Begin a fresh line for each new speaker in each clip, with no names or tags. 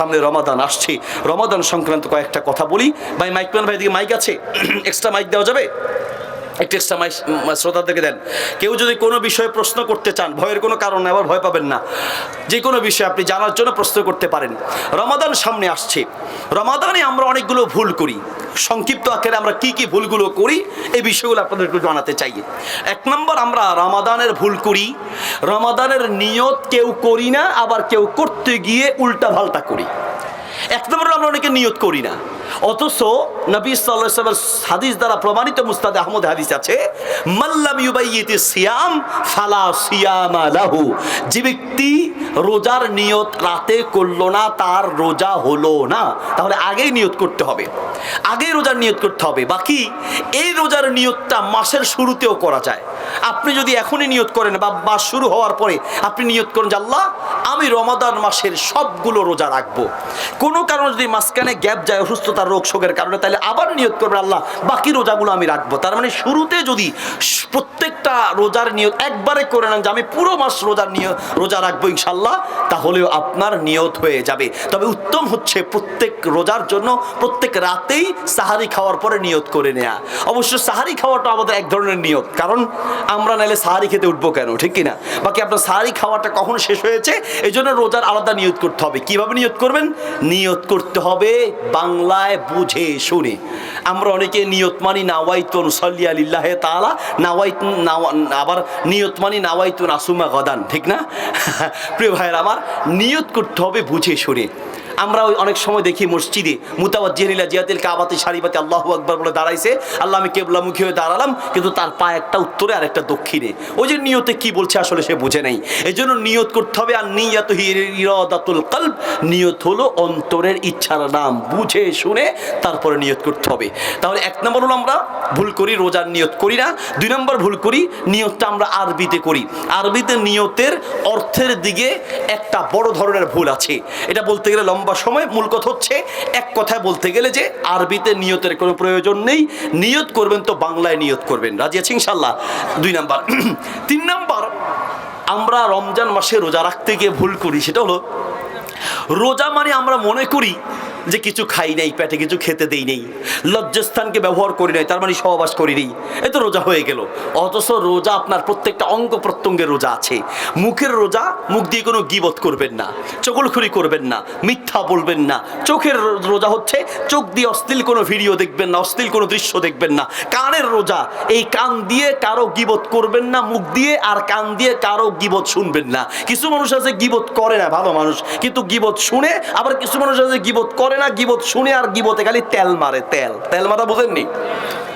সামনে রমাদান আসছে। রমাদান সংক্রান্ত কয়েকটা কথা বলি। ভাই মাইকম্যান ভাই দিকে মাইক আছে? এক্সট্রা মাইক দেওয়া যাবে? একটু মাইক শ্রোতাদেরকে দেন। কেউ যদি কোনো বিষয়ে প্রশ্ন করতে চান, ভয়ের কোনো কারণ আবার ভয় পাবেন না। যে কোনো বিষয়ে আপনি জানার জন্য প্রশ্ন করতে পারেন। রমাদান সামনে আসছে। রমাদানে আমরা অনেকগুলো ভুল করি। সংক্ষিপ্ত আকারে আমরা কি কি ভুলগুলো করি, এই বিষয়গুলো আপনাদের একটু জানাতে চাই। এক নম্বর, আমরা রমাদানের ভুল করি। রমাদানের নিয়ত কেউ করি না, আবার কেউ করতে গিয়ে উল্টা পাল্টা করি। এক নম্বর, আমরা অনেকে নিয়ত করি না। অথচ নবী সাল্লাল্লাহু হাদিস দ্বারা প্রমাণিত মুস্তাদ আহমদ হাদিস আছে মাল্লাম ইউবাইয়িতি সিয়াম ফালা সিয়ামা লাহু যে ব্যক্তি রোজার নিয়ত রাতে করল না, তার রোজা হলো না। তাহলে আগেই নিয়ত করতে হবে। আগেই রোজার নিয়ত করতে হবে। বাকি এই রোজার নিয়তটা মাসের শুরুতেও করা যায়। আপনি যদি এখনই নিয়ত করেন বা মাস শুরু হওয়ার পরে আপনি নিয়ত করেন যে, আল্লাহ, আমি রমাদান মাসের সবগুলো রোজা রাখব। কোনো কারণে যদি মাঝখানে গ্যাপ যায় অসুস্থতার রোগ শোকের কারণে তাহলে আবার নিয়ত করবে আল্লাহ, বাকি রোজাগুলো আমি রাখব। তার মানে শুরুতে যদি প্রত্যেকটা রোজার নিয়ত একবারে করে নেন যে আমি পুরো মাস রোজার নিয়ত রোজা রাখব ইনশাল্লাহ তাহলেও আপনার নিয়ত হয়ে যাবে। তবে উত্তম হচ্ছে প্রত্যেক রোজার জন্য প্রত্যেক রাতেই সাহারি খাওয়ার পরে নিয়ত করে নেয়া। অবশ্য সাহারি খাওয়াটা আমাদের এক ধরনের নিয়ত, কারণ আমরা নাহলে সাহারি খেতে উঠবো কেন, ঠিক কিনা? বাকি আপনার সাহারি খাওয়াটা কখন শেষ হয়েছে, এই জন্য রোজার আলাদা নিয়ত করতে হবে। কীভাবে নিয়ত করবেন? নিয়ত করতে হবে বাংলায় বুঝে শুনে। আমরা অনেকে নিয়ত মানি নাওয়াইতুন সল্লি আলিল্লাহ তালা নাওয়াইত আবার নিয়ত মানি নাওয়াইতুন আসুমা গদান, ঠিক না? প্রিয় ভাইয়ের, আমার নিয়ত করতে হবে বুঝে শুনে। আমরা ওই অনেক সময় দেখি মসজিদে মুতাওয়াজ্জিহিলা জিয়াতিল কাবাতে সারিবাতে আল্লাহ আকবার বলে দাঁড়াইছে, আল্লাহ আমি কেবলামুখী হয়ে দাঁড়ালাম, কিন্তু তার পা একটা উত্তরে আর একটা দক্ষিণে। ওই যে নিয়তে কি বলছে আসলে সে বুঝে নাই। এই জন্য নিয়ত করতে হবে, আর নিয়ত ইরাদাতুল কলব, নিয়ত হলো অন্তরের ইচ্ছার নাম বুঝে শুনে তারপরে নিয়ত করতে হবে। তাহলে এক নম্বর হলো আমরা ভুল করি, রোজার নিয়ত করি না। দুই নম্বর ভুল করি, নিয়তটা আমরা আরবিতে করি। আরবিতে নিয়তের অর্থের দিকে একটা বড় ধরনের ভুল আছে। এটা বলতে গেলে লম্বা সময় মূল কথা হচ্ছে এক কথায় বলতে গেলে যে আরবিতে নিয়তের কোনো প্রয়োজন নেই। নিয়ত করবেন তো বাংলায় নিয়ত করবেন। রাজি আছে ইনশাল্লাহ দুই নাম্বার। তিন নাম্বার, আমরা রমজান মাসে রোজা রাখতে গিয়ে ভুল করি। সেটা হলো, রোজা মানে আমরা মনে করি যে কিছু খাই নাই, পেটে কিছু খেতে দেই নেই, লজ্জাস্থানকে ব্যবহার করি নাই, তার মানে সহবাস করি নেই। এ তো রোজা হয়ে গেল। অথচ রোজা আপনার প্রত্যেকটা অঙ্গ প্রত্যঙ্গের রোজা আছে। মুখের রোজা মুখ দিয়ে কোনো গিবত করবেন না চগলখুরি করবেন না, মিথ্যা বলবেন না। চোখের রোজা হচ্ছে চোখ দিয়ে অশ্লীল কোনো ভিডিও দেখবেন না, অশ্লীল কোনো দৃশ্য দেখবেন না। কানের রোজা, এই কান দিয়ে কারও গিবত করবেন না, মুখ দিয়ে আর কান দিয়ে কারও গিবত শুনবেন না। কিছু মানুষ আছে গিবত করে না, ভালো মানুষ। কিন্তু গিবত শুনে আবার কিছু মানুষ আছে গিবত করে না গিবত, শুনে আর গিবতে খালি তেল মারে, তেল। তেল মারা বুঝেননি?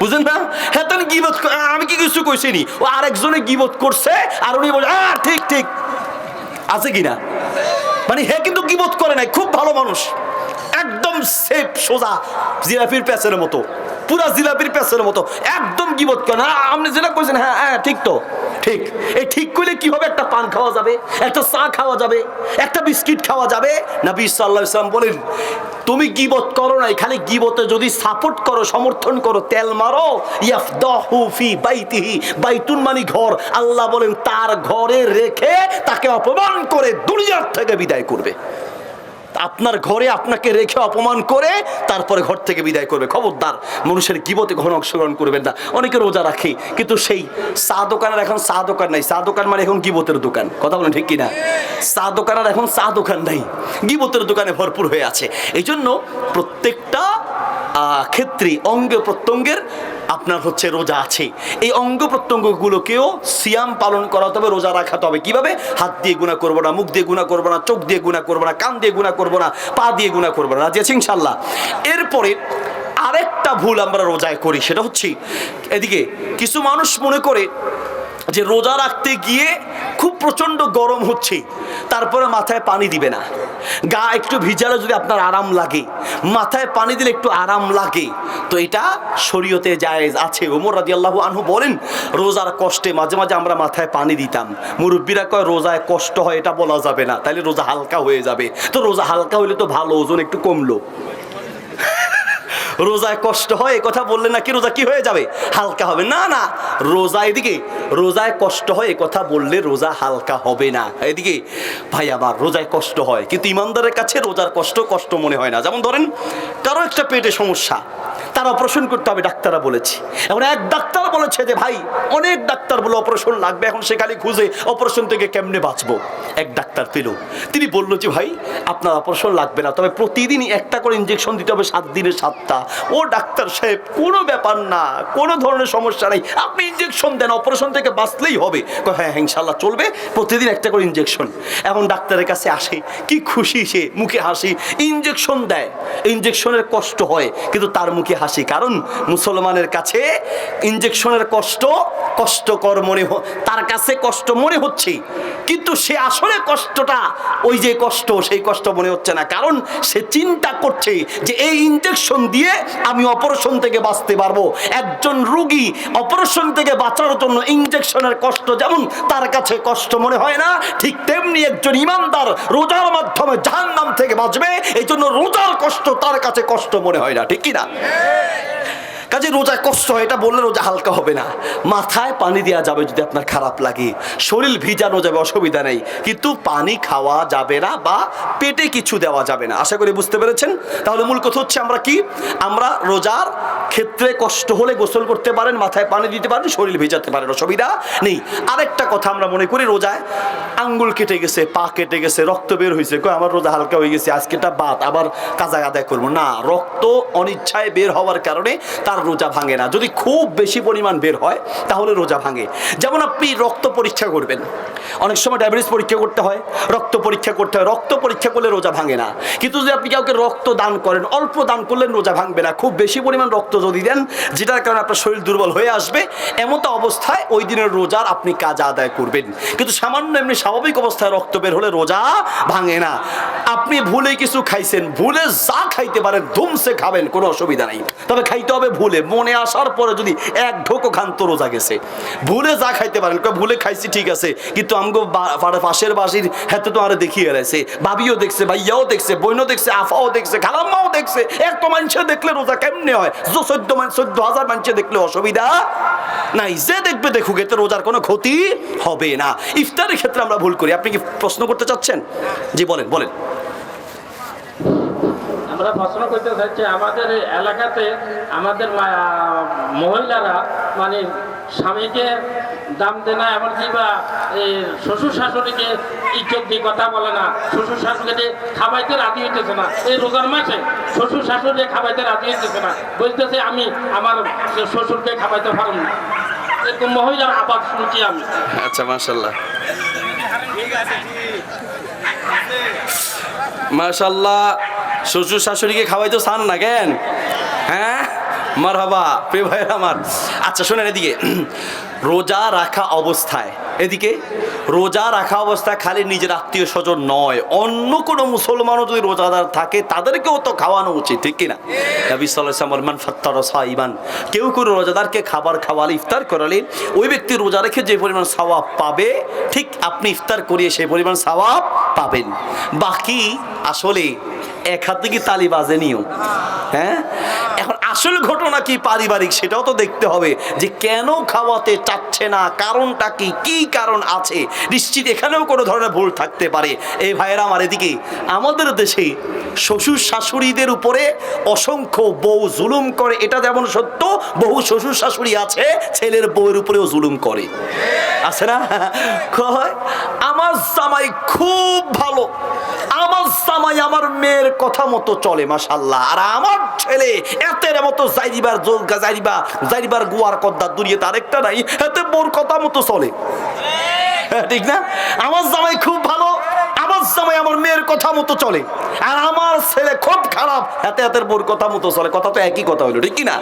বুঝেন না? হ্যাঁ গিবত আমি কি কিছু কইছিনি ও আরেকজনে গিবত করছে, আর উনি বলে আহ ঠিক ঠিক। আছে কিনা মানে হে কিন্তু গিবত করে নাই, খুব ভালো মানুষ। একদম সেফ, সোজা, জিলাপির প্যাচের মতো। পুরা জিলাপির প্যাচের মতো। একদম গিবত করে না আপনি যেটা কইছেন হ্যাঁ হ্যাঁ ঠিক তো, ঠিক। এই ঠিক করলে কি হবে? একটা পান খাওয়া যাবে, একটা চা খাওয়া যাবে, একটা বিস্কিট খাওয়া যাবে। ইসলাম বলেন, তুমি গিবত করো নাই, খালি গিবতে যদি সাপোর্ট করো, সমর্থন করো, তেল মারো, ইয়াফদাহু ফি বাইতিহি, বাইতুন মানে ঘর। আল্লাহ বলেন, তার ঘরে রেখে তাকে অপমান করে দুনিয়ার থেকে বিদায় করবে। আপনার ঘরে আপনাকে রেখে অপমান করে তারপরে ঘর থেকে বিদায় করবে। খবরদার, মানুষের গিবতে ঘন অংশগ্রহণ করবেন না। অনেকে রোজা রাখে, কিন্তু সেই চা দোকানের এখন চা দোকান নাই। চা দোকান মানে এখন গিবতের দোকান। কথা বলেন ঠিক কিনা? চা দোকানের এখন চা দোকান নাই। গিবতের দোকানে ভরপুর হয়ে আছে। এই জন্য প্রত্যেকটা ক্ষেত্রে অঙ্গ প্রত্যঙ্গের আপনার হচ্ছে রোজা আছে। এই অঙ্গ প্রত্যঙ্গগুলোকেও সিয়াম পালন করাতে হবে, রোজা রাখাতে হবে। কীভাবে? হাত দিয়ে গুণা করব না, মুখ দিয়ে গুণা করব না, চোখ দিয়ে গুণা করব না, কান দিয়ে গুণা করব না, পা দিয়ে গুণা করব না। রাজি আছে এরপরে আরেকটা ভুল আমরা রোজায় করি, সেটা হচ্ছে এদিকে কিছু মানুষ মনে করে যে রোজা রাখতে গিয়ে খুব প্রচণ্ড গরম হচ্ছে, তারপরে মাথায় পানি দিবে না। গা একটু ভিজালে যদি আপনার আরাম লাগে, মাথায় পানি দিলে একটু আরাম লাগে, তো এটা শরীয়তে জায়েজ আছে। ওমর রাজি আল্লাহ আনহু বলেন, রোজার কষ্টে মাঝে মাঝে আমরা মাথায় পানি দিতাম। মুরব্বীরা কয়, রোজায় কষ্ট হয়, এটা বলা যাবে না। তাইলে রোজা হালকা হয়ে যাবে। তো রোজা হালকা হলে তো ভালো, ওজন একটু কমলো। রোজায় কষ্ট হয় কথা বললে নাকি রোজা কি হয়ে যাবে? হালকা হবে। না না, রোজা এদিকে, রোজায় কষ্ট হয় কথা বললে রোজা হালকা হবে না। এদিকে, ভাই আমার রোজায় কষ্ট হয়, কিন্তু ইমানদারের কাছে রোজার কষ্ট কষ্ট মনে হয় না। যেমন ধরেন, কারও একটা পেটে সমস্যা তার অপারেশন করতে হবে, ডাক্তাররা বলেছে। এখন এক ডাক্তার বলেছে যে, ভাই, অনেক ডাক্তার বলে অপারেশন লাগবে, এখন সে খালি খুঁজে অপারেশন থেকে কেমনে বাঁচবো? এক ডাক্তার পেল। তিনি বলল যে, ভাই, আপনার অপারেশন লাগবে না, তবে প্রতিদিনই একটা করে ইঞ্জেকশন দিতে হবে সাত দিনে সাতটা। ও ডাক্তার সাহেব, কোনো ব্যাপার না, কোনো ধরনের সমস্যা নেই। আপনি ইঞ্জেকশন দেন, অপারেশন থেকে বাঁচলেই হবে। হ্যাঁ হ্যাঁ ইনশাল্লাহ চলবে, প্রতিদিন একটা করে ইঞ্জেকশন এখন ডাক্তারের কাছে আসে, কি খুশি সে, মুখে হাসি ইঞ্জেকশন দেয়। ইঞ্জেকশনের কষ্ট হয়, কিন্তু তার মুখে হাসি। কারণ মুসলমানের কাছে ইঞ্জেকশনের কষ্ট, কষ্টকর মনে তার কাছে কষ্ট মনে হচ্ছে। কিন্তু সে আসলে কষ্টটা, ওই যে কষ্ট, সেই কষ্ট মনে হচ্ছে না। কারণ সে চিন্তা করছে যে এই ইঞ্জেকশন দিয়ে আমি অপারেশন থেকে বাঁচতে পারব। একজন রুগী অপারেশন থেকে বাঁচার জন্য ইঞ্জেকশনের কষ্ট যেমন তার কাছে কষ্ট মনে হয় না, ঠিক তেমনি একজন ইমানদার রোজার মাধ্যমে জাহান্নাম থেকে বাঁচবে। এই জন্য রোজার কষ্ট তার কাছে কষ্ট মনে হয় না, ঠিক কি Yeah. কাজে রোজা কষ্ট হয়, এটা বললে রোজা হালকা হবে না। মাথায় পানি দেওয়া যাবে যদি আপনার খারাপ লাগে। শরীর ভিজানো যাবে, অসুবিধা নেই। কিন্তু পানি খাওয়া যাবে না বা পেটে কিছু দেওয়া যাবে না। আশা করি বুঝতে পেরেছেন? তাহলে মূল কথা হচ্ছে আমরা কি? আমরা রোজার ক্ষেত্রে কষ্ট হলে গোসল করতে পারেন, মাথায় পানি দিতে পারেন, শরীর ভিজাতে পারেন, অসুবিধা নেই। আরেকটা কথা আমরা মনে করি রোজায়, আঙ্গুল কেটে গেছে, পা কেটে গেছে, রক্ত বের হয়েছে কই, আমার রোজা হালকা হয়ে গেছে, আজকেটা বাদ, আবার কাজা আদায় করব। না, রক্ত অনিচ্ছায় বের হওয়ার কারণে তার রোজা ভাঙে না। যদি খুব বেশি পরিমাণ বের হয়, তাহলে রোজা ভাঙে। যেমন আপনি রক্ত পরীক্ষা করবেন। অনেক সময় ডায়াবেটিস পরীক্ষা করতে হয়, রক্ত পরীক্ষা করতে হয়। রক্ত পরীক্ষা করলে রোজা ভাঙে না। কিন্তু যদি আপনি কাউকে রক্ত দান করেন, অল্প দান করলেন রোজা ভাঙবে না। খুব বেশি পরিমাণ রক্ত যদি দেন, যেটার কারণে আপনার শরীর দুর্বল হয়ে আসবে, এমতো অবস্থায় ওই দিনের রোজার আপনি কাজ আদায় করবেন। কিন্তু সামান্য এমনি স্বাভাবিক অবস্থায় রক্ত বের হলে রোজা ভাঙে না। আপনি ভুলে কিছু খাইছেন, ভুলে যা খাইতে পারেন, ধুমসে খাবেন, কোনো অসুবিধা নাই। তবে খাইতে হবে ভুলে। মনে আসার পরে যদি এক ঢোকো খান তো রোজা গেছে। ভুলে যা খাইতে পারেন ভুলে খাইছি, ঠিক আছে, কিন্তু আমগো পাশের বাসির হাতে তো আরে দেখিয়ে রয়েছে ভাবিও দেখছে, ভাইয়াও দেখছে বইনও দেখছে, আফাও দেখছে, খালাম্মাও দেখছে, এক তো মানুষে দেখলে রোজা কেমনে হয়? যে চোদ্দ চোদ্দ হাজার মানুষে দেখলে অসুবিধা নাই, যে দেখবে দেখুক, এতে রোজার কোনো ক্ষতি হবে না। ইফতারের ক্ষেত্রে আমরা ভুল করি। আপনি কি প্রশ্ন করতে চাচ্ছেন? জি, বলেন বলেন।
আমরা প্রশ্ন করতে চাচ্ছি আমাদের এলাকাতে আমাদের মহিলারা মানে স্বামীকে দাম দেয় না, এমনকি বা শ্বশুর শাশুড়িকে ইজ্জত দিয়ে কথা বলে না, শ্বশুর শাশুড়িকে খাবাইতে রাজি হইতেছে না। এই রোজার মাসে শ্বশুর শাশুড়িকে খাবাইতে রাজি হইতেছে না। বলতেছে আমি আমার শ্বশুরকে খাবাইতে পারব না। এরকম মহিলার আবাদ শুনছি আমি।
আচ্ছা মাশাল্লাহ মাশাল্লাহ শ্বশুর শাশুড়িকে খাওয়াইতে চান না কেন? হ্যাঁ? মার হাবা প্রিয় ভাই আমার। আচ্ছা শোনেন এদিকে। রোজা রাখা অবস্থায়, এদিকে। রোজা রাখা অবস্থায় খালি নিজের আত্মীয় স্বজন নয়, অন্য কোনো মুসলমানও যদি রোজাদার থাকে, তাদেরকেও তো খাওয়ানো উচিত, ঠিক কিনা? নবী সাল্লাল্লাহু আলাইহি মান ফাত্তারা সাইবান কেউ কোনো রোজাদারকে খাবার খাওয়ালে ইফতার করালে ওই ব্যক্তি রোজা রেখে যে পরিমাণ সওয়াব পাবে, ঠিক আপনি ইফতার করিয়ে সেই পরিমাণ সওয়াব পাবেন। বাকি আসলে এক হাত থেকে তালি বাজে নিও হ্যাঁ? এখন আসল ঘটনা কি পারিবারিক সেটাও তো দেখতে হবে যে কেন খাওয়াতে চাচ্ছে না, কারণটা কি কি কারণ আছে? নিশ্চিত এখানেও কোনো ধরনের ভুল থাকতে পারে। এই ভাইয়েরা আমার এদিকে, আমাদের দেশে শ্বশুর শাশুড়িদের উপরে অসংখ্য বউ জুলুম করে। এটা যেমন সত্য, বহু শ্বশুর শাশুড়ি আছে, ছেলের বউয়ের উপরেও জুলুম করে। আছে না? আমার জামাই খুব ভালো। জামাই আমার মেয়ের কথা মতো চলে মাসাল্লাহ আর আমার ছেলে এতের মতো জাইরিবার জোলগা জাইরিবা জাইরিবার গুয়ার কদ্দার দুনিয়া তার একটা নাই এতে মোর কথা মতো চলে। হ্যাঁ, ঠিক না? আমার জামাই খুব ভালো। জামাই আমার মেয়ের কথা মতো চলে। আর আমার ছেলে খুব খারাপ। হাতে হাতের বোর কথা মতো চলে। কথা তো একই কথা হইল, ঠিক না?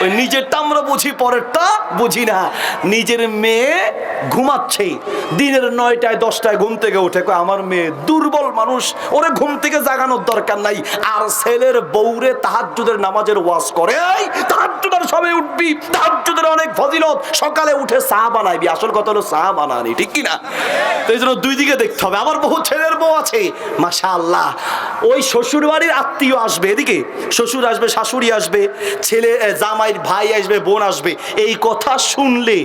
ওই নিজেরটা আমরা বুঝি, পরেরটা বুঝি না। নিজের মেয়ে ঘুমাচ্ছে। দিনের নয়টায়, দশটায় ঘুম থেকে উঠে আমার মেয়ে দুর্বল মানুষ। ওরে ঘুম থেকে জাগানোর দরকার নাই। আর ছেলের বউরে তাহাজ্জুদের নামাজের ওয়াজ করে, এই, তাহাজ্জুদের সবাই উঠবি। তাহাজ্জুদের অনেক ফজিলত। সকালে উঠে চা বানাইবি। আসল কথা হলো চা বানানি, ঠিক কি না? তো এই জন্য দুই দিকে দেখতে হবে। আমার বহু ছেলের বউ আছে। মাশা আল্লাহ ওই শ্বশুর বাড়ির আত্মীয় আসবে, এদিকে। শ্বশুর আসবে, শাশুড়ি আসবে, ছেলে জামাইয়ের ভাই আসবে, বোন আসবে। এই কথা শুনলে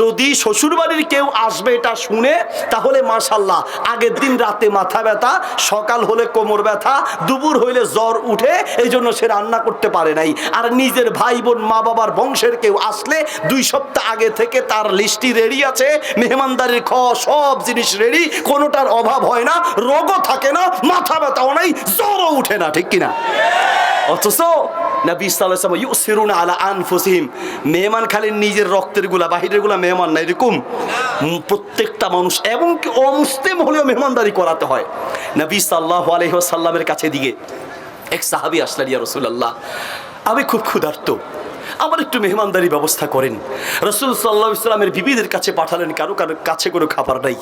যদি শ্বশুর বাড়ির কেউ আসবে এটা শুনে, তাহলে মাশাল্লাহ আগের দিন রাতে মাথা ব্যথা, সকাল হলে কোমর ব্যথা, দুপুর হইলে জ্বর উঠে, এই জন্য সে রান্না করতে পারে নাই। আর নিজের ভাই বোন মা বাবার বংশের কেউ আসলে দুই সপ্তাহ আগে থেকে তার লিস্টি রেডি আছে, মেহমানদারির খ, সব জিনিস রেডি, কোনোটার অভাব হয় না। রোগও থাকে না, মাথা ব্যথাও নাই, জ্বরও উঠে না, ঠিক কিনা? অথচ না আমি খুব ক্ষুধার্ত। আমার একটু মেহমানদারি ব্যবস্থা করেন। রসুল সাল্লাহ ইসলামের বিবিদের কাছে পাঠালেন, কারও কারও কাছে কোনো খাবার নাই।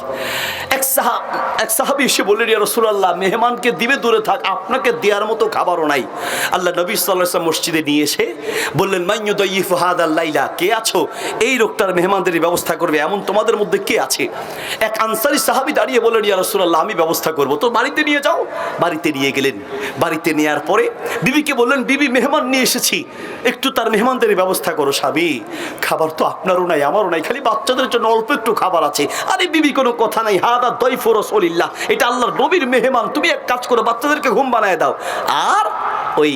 এক সাহাবি এসে বললেন, ইয়া রসুল আল্লাহ মেহমানকে দিবে, দূরে থাক, আপনাকে দেওয়ার মতো খাবারও নাই। আল্লাহ নবী সাল্লাহ মসজিদে নিয়ে এসে বললেন মাইয়ুদয়িফ হাদ আল্লাইলা কে আছো? এই লোকটার মেহমানদারি ব্যবস্থা করবে, এমন তোমাদের মধ্যে কে আছে? এক আনসারি সাহাবি দাঁড়িয়ে বললেন, ইয়া রসুল আল্লাহ আমি ব্যবস্থা করব, তো বাড়িতে নিয়ে যাও। বাড়িতে নিয়ে গেলেন। বাড়িতে নেওয়ার পরে বিবিকে বললেন, বিবি, মেহমান নিয়ে এসেছি, একটু তার মেহমানদারি ব্যবস্থা করো স্বামী খাবার তো আপনারও নাই, আমারও নাই, খালি বাচ্চাদের জন্য অল্প একটু খাবার আছে। আরে বিবি, কোনো কথা নাই হাদা এটা আল্লাহর নবীর মেহমান। তুমি এক কাজ করো বাচ্চাদেরকে ঘুম বানায় দাও। আর ওই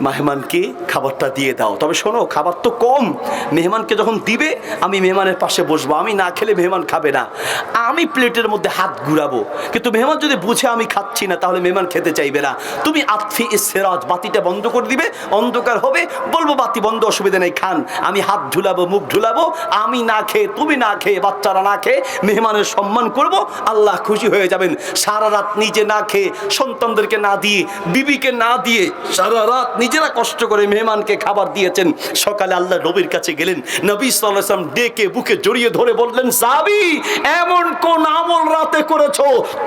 মেহমানকে খাবারটা দিয়ে দাও। তবে শোনো, খাবার তো কম। মেহমানকে যখন দিবে, আমি মেহমানের পাশে বসবো। আমি না খেলে মেহমান খাবে না। আমি প্লেটের মধ্যে হাত ঘুরাবো। কিন্তু মেহমান যদি বুঝে আমি খাচ্ছি না, তাহলে মেহমান খেতে চাইবে না। তুমি আতফি সেরাজ বাতিটা বন্ধ করে দিবে। অন্ধকার হবে। বলব, বাতি বন্ধ, অসুবিধা নেই, খান। আমি হাত ঢুলাবো মুখ ঢুলাবো আমি না খেয়ে, তুমি না খেয়ে, বাচ্চারা না খেয়ে মেহমানের সম্মান করব। আল্লাহ খুশি হয়ে যাবেন। সারা রাত নিজে না খেয়ে সন্তানদেরকে না দিয়ে, বিবিকে না দিয়ে সারা রাত নিজেরা কষ্ট করে মেহমানকে খাবার দিয়েছেন। সকালে আল্লাহ নবীর কাছে গেলেন। নবী সাল্লাম ডেকে বুকে জড়িয়ে ধরে বললেন সাবি এমন কোন আমল রাতে করেছ?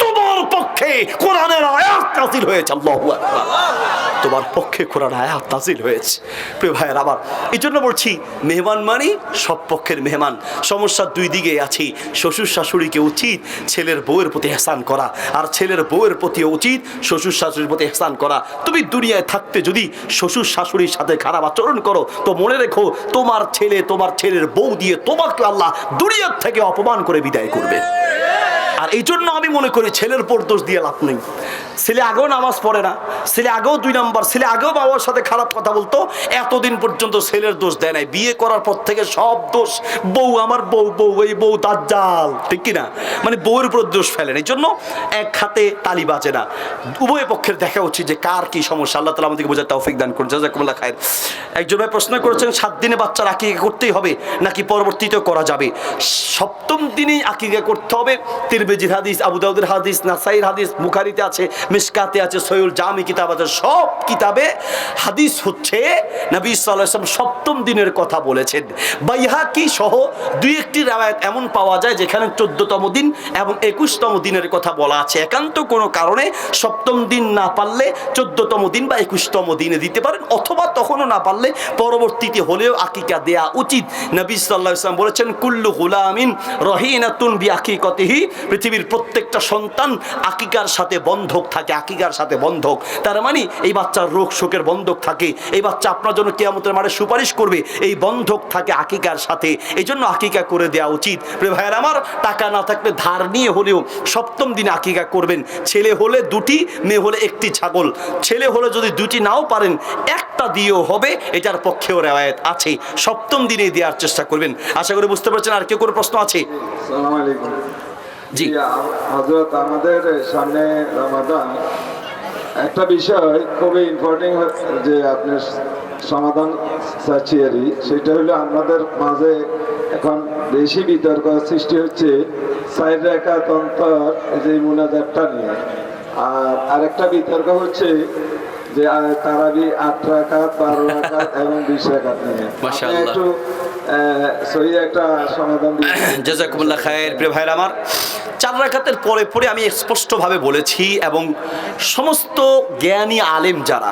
তোমার পক্ষে কোরআনের আয়াত নাজিল হয়েছে, আল্লাহ তোমার পক্ষে কোরআন আয়াত নাজিল হয়েছে। প্রিয় ভাইয়ের, আবার এই জন্য বলছি, মেহমান মানে সব পক্ষের মেহমান। সমস্যার দুই দিকে আছি। শ্বশুর শাশুড়িকে উচিত ছেলের বউয়ের প্রতি এহসান করা, আর ছেলের বউয়ের প্রতি উচিত শ্বশুর শাশুড়ির প্রতি এহসান করা। তুমি দুনিয়ায় থাকতে যদি শ্বশুর শাশুড়ির সাথে খারাপ আচরণ করো, তো মনে রেখো, তোমার ছেলে তোমার ছেলের বউ দিয়ে তোমাকে আল্লাহ দুনিয়ার থেকে অপমান করে বিদায় করবে। আর এই জন্য আমি মনে করি ছেলের পর দোষ দিয়ে লাভ নেই। ছেলে আগেও নামাজ পড়ে না, ছেলে আগেও দুই নাম্বার, ছেলে আগেও বাবার সাথে খারাপ কথা বলতো, এতদিন পর্যন্ত ছেলের দোষ দেয় নাই। বিয়ে করার পর থেকে সব দোষ, বউ আমার বউ বউ এই বউ তার জাল ঠিক কিনা? মানে বউয়ের উপর দোষ ফেলেন এই জন্য এক হাতে তালি বাজে না। উভয় পক্ষের দেখা উচিত যে কার কি সমস্যা। আল্লাহ তালা আমাদেরকে বোঝার তৌফিক দান করুন। জাজাকুমুল্লাহ খায়ের একজন ভাই প্রশ্ন করেছেন, সাত দিনে বাচ্চার আকিকা করতেই হবে নাকি পরবর্তীতেও করা যাবে? সপ্তম দিনেই আকিকা করতে হবে তিরবেজির হাদিস, আবু দাউদের হাদিস নাসাইর হাদিস, বুখারিতে আছে মিসকাতে আছে, সৈয়ুল জামি কিতাব আছে, সব কিতাবে হাদিস হচ্ছে নবী ওয়াসাল্লাম সপ্তম দিনের কথা বলেছেন। বাইহাকি সহ দুই একটি রায়াত এমন পাওয়া যায় যেখানে চোদ্দতম দিন এবং একুশতম দিনের কথা বলা আছে। একান্ত কোনো কারণে সপ্তম দিন না পারলে চোদ্দতম দিন বা একুশতম দিনে দিতে পারেন, অথবা তখনও না পারলে পরবর্তীতে হলেও আকিকা দেয়া উচিত। নবী সাল্লাহ ইসলাম বলেছেন, কুল্লু গুলামিন রহিনাতুন বি আকিকতিহি পৃথিবীর প্রত্যেকটা সন্তান আকিকার সাথে বন্ধক থাকে, আকিকার সাথে বন্ধক। তার মানে এই বাচ্চার রোগ শোকের বন্ধক থাকে, এই বাচ্চা আপনার জন্য কেয়ামতের মাঠে সুপারিশ করবে, এই বন্ধক থাকে আকিকার সাথে। এই জন্য আকিকা করে দেওয়া উচিত। ভাইয়ের আমার, টাকা না থাকলে ধার নিয়ে হলেও সপ্তম দিনে আকিকা করবেন। ছেলে হলে দুটি, মেয়ে হলে একটি ছাগল। ছেলে হলে যদি দুটি নাও পারেন, একটা দিয়েও হবে, এটার পক্ষেও রেওয়ায়ত আছে। সপ্তম দিনে দেওয়ার চেষ্টা করবেন। আশা করি বুঝতে পারছেন, আর কেউ কোনো প্রশ্ন আছে? জি।
হজরত আমাদের সামনে রমাদান। একটা বিষয় খুবই ইম্পর্টেন্ট যে আপনার সমাধান চাচ্ছি আরই সেটা হলো আমাদের মাঝে এখন বেশি বিতর্ক সৃষ্টি হচ্ছে সাইড রেখা তন্ত্র যে মুনাজারটা নিয়ে। আর আরেকটা বিতর্ক হচ্ছে যে তারাবি আট রাখাত বারো রাখাত এবং বিশ রাখাত নিয়ে। একটু
জাজাকুমুল্লাহ খায়ের প্রিয় ভাইয়ের আমার, চার রাখাতের পরে পরে আমি স্পষ্টভাবে বলেছি এবং সমস্ত জ্ঞানী আলেম যারা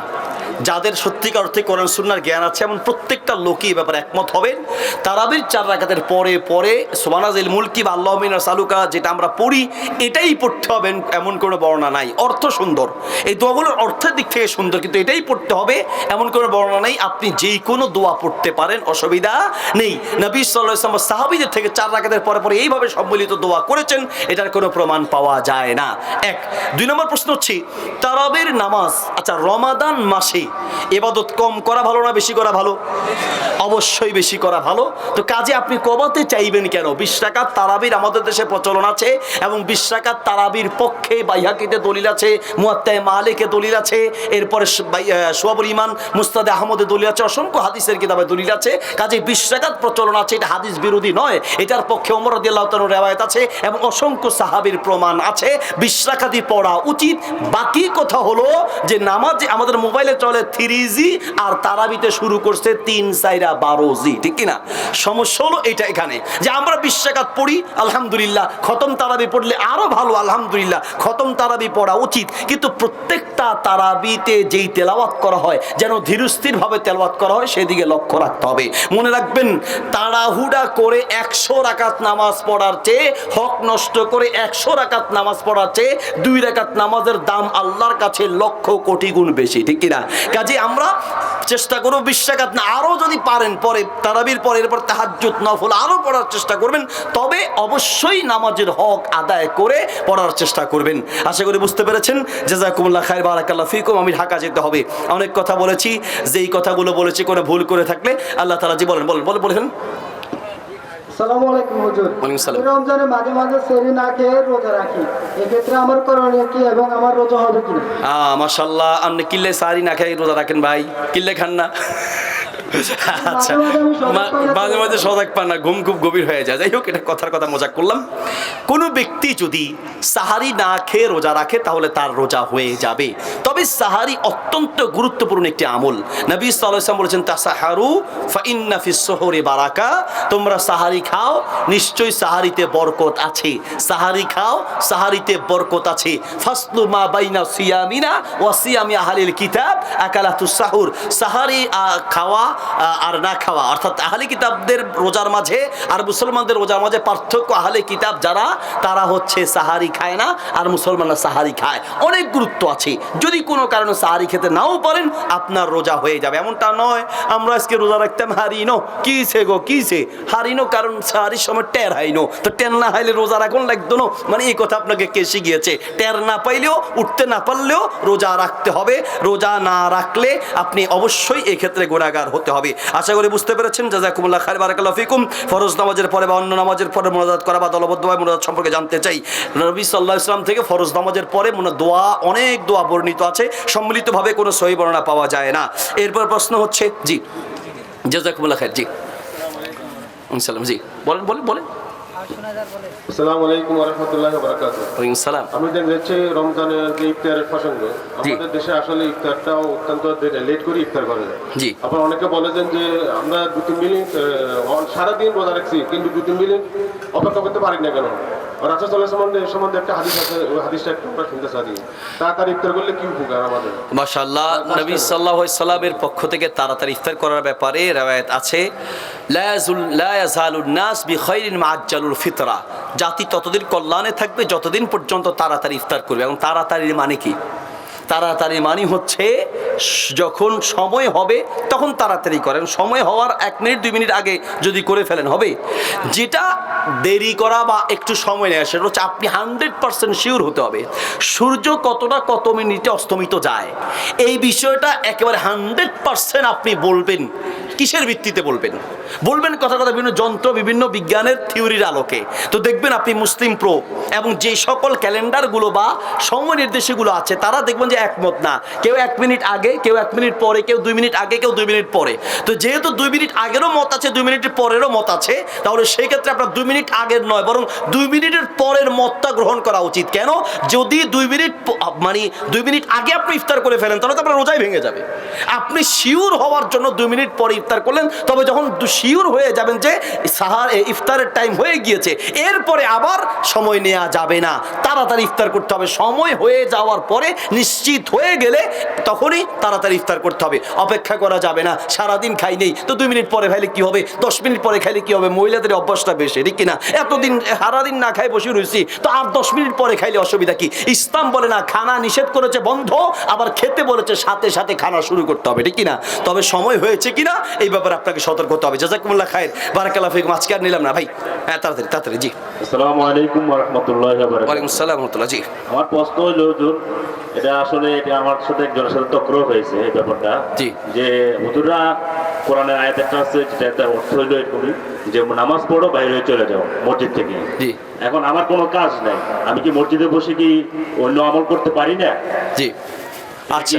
যাদের সত্যিকার অর্থে কোরআন সুন্নার জ্ঞান আছে এমন প্রত্যেকটা লোকই ব্যাপারে একমত হবেন। তারাবির চার রাকাতের পরে পরে সোমানাজিল মুলকি বা আল্লাহ মিনা সালুকা যেটা আমরা পড়ি, এটাই পড়তে হবে এমন কোনো বর্ণনা নাই। অর্থ সুন্দর। এই দোয়াগুলোর অর্থের দিক থেকে সুন্দর, কিন্তু এটাই পড়তে হবে এমন কোনো বর্ণনা নেই। আপনি যেই কোনো দোয়া পড়তে পারেন, অসুবিধা নেই। নবী সাল্লাহ সাহাবিদের থেকে চার রাকাতের পরে পরে এইভাবে সম্মিলিত দোয়া করেছেন, এটার কোনো প্রমাণ পাওয়া যায় না। এক। দুই নম্বর প্রশ্ন হচ্ছে, তারাবের নামাজ আচ্ছা রমাদান মাসে এবাদত কম করা ভালো না বেশি করা ভালো? অবশ্যই বেশি করা ভালো। তো কাজে আপনি কবাতে চাইবেন কেন? বিশ টাকার তারাবির আমাদের দেশে প্রচলন আছে এবং বিশ টাকার তারাবির পক্ষে বাইহাকিতে দলিল আছে, মুয়াত্তায় মালিকে দলিল আছে, এরপরে সোয়াবুল ইমান মুস্তাদে আহমদে দলিল আছে, অসংখ্য হাদিসের কিতাবে দলিল আছে। কাজে বিশ প্রচলন আছে, এটা হাদিস বিরোধী নয়, এটার পক্ষে ওমর রাদিয়াল্লাহু তাআলার রেওয়ায়েত আছে এবং অসংখ্য সাহাবীর প্রমাণ আছে। বিশ পড়া উচিত। বাকি কথা হলো যে নামাজ আমাদের মোবাইলে চলে থ্রি জি আর তারাবিতে শুরু করছে তিন সাইরা বারো জি ঠিক কিনা? সমস্যা হলো এটা এখানে। যে আমরা বিশ রাকাত পড়ি, আলহামদুলিল্লাহ, খতম তারাবি পড়লে আরও ভালো, আলহামদুলিল্লাহ, খতম তারাবি পড়া উচিত। কিন্তু প্রত্যেকটা তারাবিতে যেই তেলাওয়াত করা হয়, যেন ধীরস্থির ভাবে তেলাওয়াত করা হয়, সেদিকে লক্ষ্য রাখতে হবে। মনে রাখবেন, তাড়াহুড়া করে একশো রাকাত নামাজ পড়ার চেয়ে, হক নষ্ট করে একশো রাকাত নামাজ পড়ার চেয়ে, দুই রাকাত নামাজের দাম আল্লাহর কাছে লক্ষ কোটি গুণ বেশি, ঠিক কিনা? কাজে আমরা চেষ্টা করব বিশ না। আরও যদি পারেন পরে তারাবির পরে এরপর না নফল আরও পড়ার চেষ্টা করবেন। তবে অবশ্যই নামাজের হক আদায় করে পড়ার চেষ্টা করবেন। আশা করি বুঝতে পেরেছেন? যে জাজাকুমুল্লাহ খায় বারাকাল্লাহ ফিকুম। আমি ঢাকা যেতে হবে। অনেক কথা বলেছি। যেই কথাগুলো বলেছি কোনো ভুল করে থাকলে আল্লাহ তালা জি বলেন বলেন বলেন বলেন।
সালামু আলাইকুম হুজুর। রমজানে মাঝে মাঝে সেরি না খেয়ে রোজা রাখি। এক্ষেত্রে আমার করণীয় কি এবং আমার রোজা হবে
মাশাল্লাহ আপনি কিল্লে সারি না খাই রোজা রাখেন ভাই। কিল্লে খান না। আচ্ছা।
মাঝে মাঝে সজাগ তো-
পান না ঘুম খুব গভীর হয়ে যায়। যাই হোক এটা কথার কথা মজা করলাম। কোনো ব্যক্তি যদি সাহারি না খেয়ে রোজা রাখে তাহলে তার রোজা হয়ে যাবে। তবে সাহারি অত্যন্ত গুরুত্বপূর্ণ একটি আমল। নবী সাল্লাম বলেছেন ফিস সোহরে বারাকা। তোমরা সাহারি খাও নিশ্চয়ই সাহারিতে বরকত আছে। সাহারি খাও সাহারিতে বরকত আছে। ফাসলু মা বাইনা সিয়ামিনা ওয়া সিয়ামি আহলিল কিতাব আকালাতু সাহুর। সাহারি খাওয়া আর না খাওয়া। অর্থাৎ আহলে কিতাবদের রোজার মাঝে আর মুসলমানদের রোজার মাঝে পার্থক্য আহলে কিতাব যারা, তারা হচ্ছে সাহারি খায় না আর মুসলমানরা সাহারি খায়। অনেক গুরুত্ব আছে। যদি কোনো কারণে সাহারি খেতে নাও পারেন, আপনার রোজা হয়ে যাবে। এমনটা নয়, আমরা আজকে রোজা রাখতাম হারিনো। কিসে গো কিসে হারিনো কারণ সাহারির সময় টের হাইনো। তো টের না হাইলে রোজা রাখুন লাগতো না। মানে এই কথা আপনাকে কে শিখিয়েছে টের না পাইলেও, উঠতে না পারলেও রোজা রাখতে হবে। রোজা না রাখলে আপনি অবশ্যই এক্ষেত্রে ক্ষেত্রে গুণাগার হতে হবে। আশা করি বুঝতে পেরেছেন। জাজাকুমুল্লাহ খাই বারাকাল্লাহ ফিকুম। ফরজ নামাজের পরে বা অন্য নামাজের পরে মোনাজাত করা বা দলবদ্ধভাবে মোনাজাত সম্পর্কে জানতে চাই। নবী সাল্লাহ ইসলাম থেকে ফরজ নামাজের পরে মনে দোয়া, অনেক দোয়া বর্ণিত আছে। সম্মিলিতভাবে কোনো সহি বর্ণনা পাওয়া যায় না। এরপর প্রশ্ন হচ্ছে, জি, জাজাকুমুল্লাহ খায় জি। সালাম জি। বলেন বলেন বলেন।
আসসালামু আলাইকুম রহমতুল্লাহ বারাকাত
ওয়ালাইকুম সালাম।
আমি দেখতে যাচ্ছি রমজানের যে ইফতারের প্রসঙ্গ আমাদের দেশে আসলে ইফতারটাও অত্যন্ত লেট করে ইফতার করে যায়।
জি।
আবার অনেকে বলেছেন যে আমরা দু তিন মিনিট আহ, সারাদিন রোজা রাখছি কিন্তু দু তিন মিনিট অপেক্ষা করতে পারি না কেন?
পক্ষ থেকে তাড়াতাড়ি ইফতার করার ব্যাপারে আছে ফিতরা। জাতি ততদিন কল্যাণে থাকবে যতদিন পর্যন্ত তাড়াতাড়ি ইফতার করবে। এবং তাড়াতাড়ির মানে কি? তাড়াতাড়ি মানে হচ্ছে, যখন সময় হবে, তখন তাড়াতাড়ি করেন। সময় হওয়ার এক মিনিট, দুই মিনিট আগে যদি করে ফেলেন, হবে? যেটা দেরি করা বা একটু সময় নেওয়া, সেটা হচ্ছে আপনি হান্ড্রেড পারসেন্ট শিওর হতে হবে। সূর্য কতটা কত মিনিটে অস্তমিত যায়? এই বিষয়টা একেবারে হান্ড্রেড পারসেন্ট আপনি বলবেন। কিসের ভিত্তিতে বলবেন? বলবেন কথা কথা বিভিন্ন যন্ত্র, বিভিন্ন বিজ্ঞানের থিওরির আলোকে। তো দেখবেন আপনি মুসলিম প্রো এবং যে সকল ক্যালেন্ডারগুলো বা সময় নির্দেশগুলো আছে, তারা দেখবেন যে একমত না। কেউ এক মিনিট আগে, কেউ এক মিনিট পরে, কেউ দুই মিনিট আগে, কেউ দুই মিনিট পরে। তো যেহেতু দুই মিনিট আগেরও মত আছে, দুই মিনিটের পরেরও মত আছে, তাহলে সেই ক্ষেত্রে আপনার দুই মিনিট আগের নয়, বরং দুই মিনিটের পরের মতটা গ্রহণ করা উচিত। কেন? যদি দুই মিনিট মানে দুই মিনিট আগে আপনি ইফতার করে ফেলেন, তাহলে তো আপনার রোজাই ভেঙে যাবে। আপনি শিওর হওয়ার জন্য দুই মিনিট পরে ইফতার করলেন, তবে যখন শিওর হয়ে যাবেন যে সাহার ইফতারের টাইম হয়ে গিয়েছে, এরপরে আবার সময় নেওয়া যাবে না। তাড়াতাড়ি ইফতার করতে হবে। সময় হয়ে যাওয়ার পরে নিশ্চিত হয়ে গেলে তখনই তাড়াতাড়ি ইফতার করতে হবে। অপেক্ষা করা যাবে না। সারাদিন খাই নেই। তো দুই মিনিট পরে খাইলে কি হবে? দশ মিনিট পরে খাইলে কি হবে? মহিলাদের অভ্যাসটা বেশি ঠিক কিনা। এতদিন সারাদিন না খাই বসে রয়েছি তো আর দশ মিনিট পরে খাইলে অসুবিধা কি? ইসলাম বলে না, খানা নিষেধ করেছে বন্ধ, আবার খেতে বলেছে, সাথে সাথে খানা শুরু করতে হবে। ঠিক কিনা? তবে সময় হয়েছে কিনা? এই ব্যাপারে আপনাকে সতর্ক হতে হবে। জাজাকুমুল্লাহ খায়ের বারাকাল্লাহ ফিকুম। আজকে আর নিলাম না ভাই। হ্যাঁ তাড়াতাড়ি তাড়াতাড়ি জি।
আসসালামু আলাইকুম রহমতুল্লাহ
ওয়ালাইকুম আসসালাম রহমতুল্লাহ জি।
আমার প্রশ্ন হুজুর এটা আসলে এটা আমার সাথে একজনের সাথে তক্র হয়েছে এই ব্যাপারটা।
জি।
যে হুজুরা কোরআনের আয়াত একটা আছে যেটা একটা অর্থ হইল এরকমই যে নামাজ পড়ো বাইরে চলে যাও মসজিদ থেকে।
জি।
এখন আমার কোনো কাজ নাই। আমি কি মসজিদে বসে কি অন্য আমল করতে পারি না?
জি।
আচ্ছা।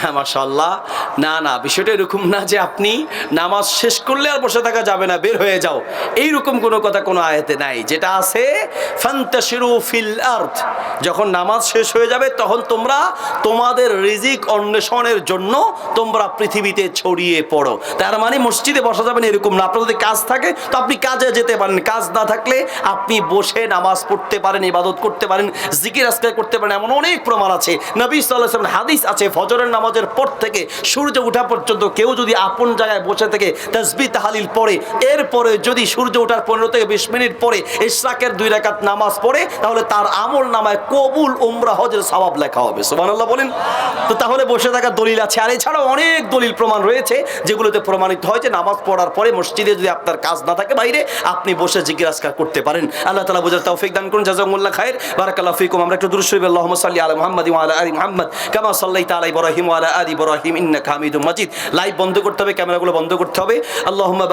হ্যাঁ মাশাল্লাহ না না বিষয়টা এরকম না যে আপনি নামাজ শেষ করলে আর বসে থাকা যাবে না বের হয়ে যাও। এইরকম কোনো কথা কোনো আয়াতে নাই। যেটা আছে ফান্তাশিরু ফিল আর্থ যখন নামাজ শেষ হয়ে যাবে তখন তোমরা তোমাদের রিজিক অন্বেষণের জন্য তোমরা পৃথিবীতে ছড়িয়ে পড়ো। তার মানে মসজিদে বসা যাবে না এরকম না। আপনার যদি কাজ থাকে তো আপনি কাজে যেতে পারেন। কাজ না থাকলে আপনি বসে নামাজ পড়তে পারেন ইবাদত করতে পারেন জিকির আজকাল করতে পারেন এমন অনেক প্রমাণ আছে। নবী সাল্লাহ হাদিস আছে, ফজরের নামাজের পর থেকে সূর্য ওঠা পর্যন্ত কেউ যদি আপন জায়গায় বসে থেকে তসবি তাহালিল পড়ে, এরপরে যদি সূর্য ওঠার পনেরো থেকে বিশ মিনিট পরে ইশরাকের দুই রাকাত নামাজ পড়ে, তাহলে তার আমল নামায় কবুল উমরা হজের সবাব লেখা হবে। সুবহানাল্লাহ বলেন। তো তাহলে বসে থাকার দলিল আছে। আর এছাড়াও অনেক দলিল প্রমাণ রয়েছে, যেগুলোতে প্রমাণিত হয় যে নামাজ পড়ার পরে মসজিদে যদি আপনার কাজ না থাকে বাইরে, আপনি বসে জিজ্ঞাসা করতে পারেন। আল্লাহ তালা বুঝার তৌফিক দান করুন। জাজাকুমুল্লাহ খায়ের বারাকাল্লাহ ফিকুম। আমরা একটু দুরুদ শরীফ আল্লাহুম্মা সাল্লি আলা মুহাম্মাদি ওয়া আলা ইব্রাহিম ওয়া আলা ইব্রাহিম লাইভ বন্ধ করতে হবে, ক্যামেরাগুলো বন্ধ করতে হবে। আল্লাহুম্মা